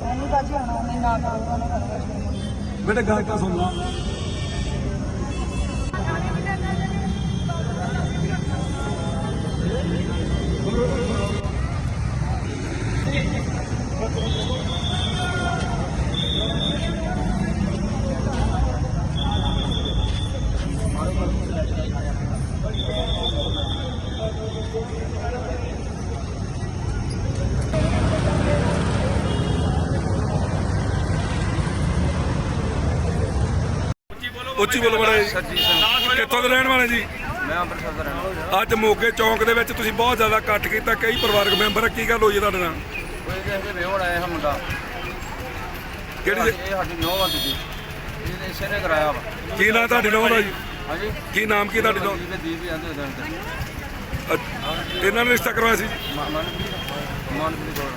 ਉਹਨੂੰ ਬਾਜੀ ਆਣਾ ਉਹਨੇ ਨਾ ਕਰੂਗਾ ਉਹਨੇ ਕਰੂਗਾ ਬੇਟੇ ਗੱਲ ਤਾਂ ਸੁਣ ਲਾ। ਉੱਚੀ ਬੋਲੋ ਬੜਾ ਜੀ। ਕਿੱਥੋਂ ਦੇ ਰਹਿਣ ਵਾਲੇ ਜੀ? ਮੈਂ ਅੰਮ੍ਰਿਤਸਰ ਦਾ ਰਹਿਣ ਵਾਲਾ। ਅੱਜ ਮੋਗੇ ਚੌਂਕ ਦੇ ਵਿੱਚ ਤੁਸੀਂ ਬਹੁਤ ਜ਼ਿਆਦਾ ਇਕੱਠ ਕੀਤਾ ਕਈ ਪਰਿਵਾਰਕ ਮੈਂਬਰ। ਕੀ ਗੱਲ ਹੋਈ ਤੁਹਾਡੇ ਨਾਲ? ਕੋਈ ਕਿਸੇ ਦੇ ਵਿਹੋੜ ਆਇਆ ਹੈ ਮੁੰਡਾ। ਕਿਹੜੀ ਇਹ ਸਾਡੀ ਨੌਂ ਵਾਂ ਦੀ ਇਹਨੇ ਇਸੇ ਨੇ ਕਰਾਇਆ ਵਾ। ਕੀ ਨਾਂ ਤੁਹਾਡੀ ਨੌਂ ਦਾ ਜੀ? ਹਾਂਜੀ। ਕੀ ਨਾਮ ਕੀ ਤੁਹਾਡੀ ਨੌਂ ਦੀਪ ਦੀਪ ਜਾਂਦੇ ਉਹਦੇ ਅੰਦਰ ਅੱਛਾ, ਇਹਨਾਂ ਨੇ ਰਿਸ਼ਤਾ ਕਰਵਾਇਆ ਸੀ ਜੀ? ਮਨ ਮਨ ਵੀ ਕੋਲ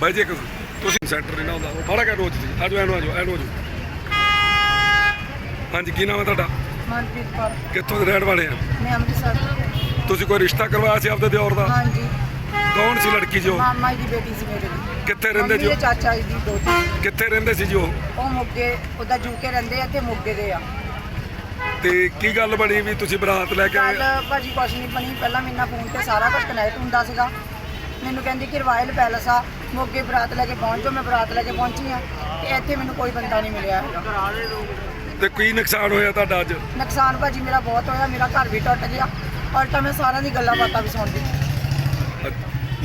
ਬਾਈ ਜੀ ਤੁਸੀਂ ਸੈਂਟਰ ਨਹੀਂ ਨਾ ਹੁੰਦਾ ਉਹ ਫੜਾ ਕੇ ਰੋਜ਼ ਜੀ ਆਜੋ ਐਨੂੰ ਆਜੋ ਐਨੂੰ ਆਜੋ। ਹਾਂਜੀ ਕੀ ਨਾਮ ਹੈ ਤੁਹਾਡਾ? ਮਨਪ੍ਰੀਤ ਕੌਰ। ਕਿੱਥੋਂ ਦੇ ਰਹਿਣ ਵਾਲੇ ਆ? ਮੈਂ ਅੰਮ੍ਰਿਤਸਰ ਤੋਂ। ਤੁਸੀਂ ਕੋਈ ਰਿਸ਼ਤਾ ਕਰਵਾਇਆ ਸੀ ਆਪਦੇ ਦਿਓਰ ਦਾ? ਹਾਂਜੀ। ਕੌਣ ਸੀ ਲੜਕੀ ਜੋ ਮਾਮਾ ਜੀ ਦੀ ਬੇਟੀ ਸੀ ਮੇਰੇ। ਦੀ ਕਿੱਥੇ ਰਹਿੰਦੇ ਜੀ ਮੰਮੀ ਉਹ? ਦੇ ਚਾਚਾ ਜੀ ਦੀ ਦੋਤੀ ਕਿੱਥੇ ਰਹਿੰਦੇ ਸੀ ਜੀ ਉਹ? ਉਹ ਮੋਗੇ ਉਹਦਾ ਜੂਕੇ ਰਹਿੰਦੇ ਆ ਤੇ ਮੋਗੇ ਦੇ ਆ। ਤੇ ਕੀ ਗੱਲ ਬਣੀ ਵੀ ਤੁਸੀਂ ਬਰਾਤ ਲੈ ਕੇ ਆਏ? ਕੱਲ ਭਾਜੀ ਕੁਛ ਨਹੀਂ ਬਣੀ। ਪਹਿਲਾਂ ਮੇਰੇ ਨਾਲ ਫੋਨ ਤੇ ਸਾਰਾ ਕੁਝ ਕਨੈਕਟ ਹੁੰਦਾ ਸੀਗਾ। ਮੈਨੂੰ ਕਹਿੰਦੀ ਕਿ ਰਾਇਲ ਪੈਲਸ ਆ ਮੋਗੇ ਬਰਾਤ ਲੈ ਕੇ ਪਹੁੰਚੋ। ਮੈਂ ਬਰਾਤ ਲੈ ਕੇ ਪਹੁੰਚੀ ਆ ਤੇ ਇੱਥੇ ਮੈਨੂੰ ਕੋਈ ਬੰਦਾ ਨਹੀਂ ਮਿਲਿਆ ਹੈਗਾ। ਤੇ ਕੀ ਨੁਕਸਾਨ ਹੋਇਆ ਤੁਹਾਡਾ ਅੱਜ? ਨੁਕਸਾਨ ਭਾਜੀ ਮੇਰਾ ਬਹੁਤ ਹੋਇਆ ਮੇਰਾ ਘਰ ਵੀ ਟੁੱਟ ਗਿਆ। ਉਲਟਾ ਮੈਂ ਸਾਰਿਆਂ ਦੀ ਗੱਲਾਂ ਬਾਤਾਂ ਵੀ ਸੁਣਦੀ।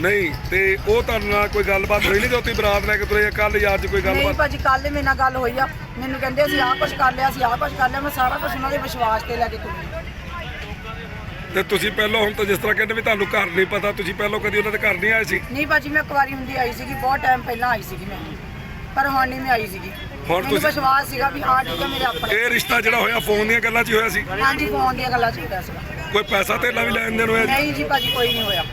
ਨਹੀਂ ਤੇ ਉਹ ਤੁਹਾਡੇ ਨਾਲ ਕੋਈ ਗੱਲਬਾਤ ਹੋਈ ਨਹੀਂ ਜਦੋਂ ਤੁਸੀਂ ਬਰਾਤ ਲੈ ਕੇ ਤੁਰੇ ਕੱਲ ਜਾਂ ਅੱਜ ਕੋਈ ਨਹੀਂ ਗੱਲਬਾਤ? ਭਾਜੀ ਕੱਲ ਮੇਰੇ ਨਾਲ ਗੱਲ ਹੋਈ ਆ। ਮੈਨੂੰ ਕਹਿੰਦੇ ਅਸੀਂ ਆਹ ਕੁਝ ਕਰ ਲਿਆ ਅਸੀਂ ਆਹ ਕੁਝ ਕਰ ਲਿਆ ਮੈਂ ਸਾਰਾ ਕੁਝ ਉਹਨਾਂ ਦੇ ਵਿਸ਼ਵਾਸ ਤੇ ਲੈ ਕੇ ਤੁਰੀ ਤੇ ਤੁਸੀਂ ਪਹਿਲਾਂ ਹੁਣ ਤਾਂ ਜਿਸ ਤਰ੍ਹਾਂ ਕਹਿੰਦੇ ਵੀ ਤੁਹਾਨੂੰ ਘਰ ਨਹੀਂ ਪਤਾ ਤੁਸੀਂ ਪਹਿਲਾਂ ਕਦੀ ਉਹਨਾਂ ਦੇ ਘਰ ਨਹੀਂ ਆਏ ਸੀ? ਨਹੀਂ ਭਾਜੀ ਮੈਂ ਕੁਵਾਰੀ ਹੁੰਦੀ ਆਈ ਸੀਗੀ ਬਹੁਤ ਟਾਈਮ ਪਹਿਲਾਂ ਆਈ ਸੀਗੀ ਮੈਂ। ਪਰ ਹੁਣ ਨਹੀਂ ਮੈਂ ਆਈ ਸੀਗੀ। ਹੁਣ ਮੈਨੂੰ ਤੁਸੀਂ- ਵਿਸ਼ਵਾਸ ਸੀਗਾ ਵੀ ਹਾਂ ਠੀਕ ਹੈ ਮੇਰੇ ਆਪਣੇ। ਇਹ ਰਿਸ਼ਤਾ ਜਿਹੜਾ ਹੋਇਆ ਫੋਨ ਦੀਆਂ ਗੱਲਾਂ 'ਚ ਹੀ ਹੋਇਆ ਸੀ? ਹਾਂਜੀ ਫੋਨ ਦੀਆਂ ਗੱਲਾਂ ਚੱਲਦਾ ਸੀਗਾ। ਕੋਈ ਪੈਸਾ ਧੇਲਾ ਵੀ ਲੈਣ ਦੇਣ ਹੋਇਆ ਜੀ? ਨਹੀਂ ਜੀ ਭਾਜੀ ਕੋਈ ਨਹੀਂ ਹੋਇਆ।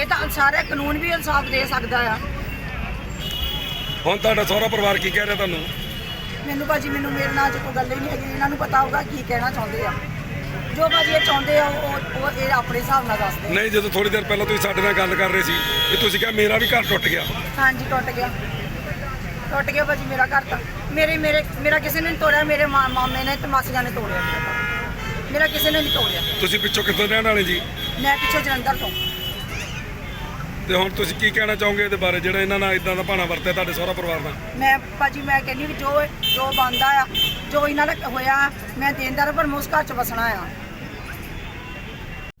ਇਹ ਤਾਂ ਸਾਰੇ ਕਾਨੂੰਨ ਵੀ ਇਨਸਾਫ ਦੇ ਸਕਦਾ ਆ। ਹੁਣ ਤੁਹਾਡਾ ਸਹੁਰਾ ਪਰਿਵਾਰ ਕੀ ਕਹਿ ਰਿਹਾ ਤੁਹਾਨੂੰ? ਮੈਨੂੰ ਭਾਜੀ ਮੈਨੂੰ ਮੇਰੇ ਨਾਲ ਅੱਜ ਕੋਈ ਗੱਲ ਹੀ ਨਹੀਂ ਹੈਗੀ। ਇਹਨਾਂ ਨੂੰ ਪਤਾ ਹੋਊਗਾ ਕੀ ਕਹਿਣਾ ਚਾਹੁੰਦੇ ਆ। ਜੋ ਭਾਜੀ ਇਹ ਚਾਹੁੰਦੇ ਆ ਉਹ ਉਹ ਇਹ ਆਪਣੇ ਹਿਸਾਬ ਨਾਲ ਦੱਸਦੇ। ਨਹੀਂ ਜਦੋਂ ਥੋੜੀ ਦੇਰ ਪਹਿਲਾਂ ਤੁਸੀਂ ਸਾਡੇ ਨਾਲ ਗੱਲ ਕਰ ਰਹੇ ਸੀ ਕਿ ਤੁਸੀਂ ਕਿਹਾ ਮੇਰਾ ਵੀ ਘਰ ਟੁੱਟ ਗਿਆ। ਹਾਂਜੀ ਟੁੱਟ ਗਿਆ। ਟੁੱਟ ਗਿਆ ਭਾਜੀ ਮੇਰਾ ਘਰ ਤਾਂ। ਮੇਰੇ ਮੇਰੇ ਮੇਰਾ ਕਿਸੇ ਨੇ ਨਹੀਂ ਤੋੜਿਆ ਮੇਰੇ ਮਾ- ਮਾਮੇ ਨੇ ਤੇ ਮਾਸੀਆਂ ਨੇ ਤੋੜਿਆ। ਮੇਰਾ ਕਿਸੇ ਨੇ ਨਹੀਂ ਤੋੜਿਆ। ਤੁਸੀਂ ਪਿੱਛੋਂ ਕਿੱਥੋਂ ਰਹਿਣ ਵਾਲੇ ਜੀ? ਮੈਂ ਪਿੱਛੋਂ ਜਲੰਧਰ ਤੋਂ। ਤੇ ਹੁਣ ਤੁਸੀਂ ਕੀ ਕਹਿਣਾ ਚਾਹੋਗੇ ਇਹਦੇ ਬਾਰੇ? ਜਿਹੜਾ ਇਹਨਾਂ ਨਾਲ ਇਦਾਂ ਦਾ ਭਾਣਾ ਵਰਤਿਆ ਤੁਹਾਡੇ ਸਹੁਰਾ ਪਰਿਵਾਰ ਨਾਲ? ਮੈਂ ਭਾਜੀ ਮੈਂ ਕਹਿੰਦੀ ਵੀ ਜੋ ਜੋ ਬੰਦਾ ਆ ਜੋ ਇਹਨਾਂ ਦਾ ਹੋਇਆ ਮੈਂ ਦੇਣਦਾਰ ਪਰ ਮੈਂ ਉਸ ਘਰ ਚ ਵਸਣਾ ਆ।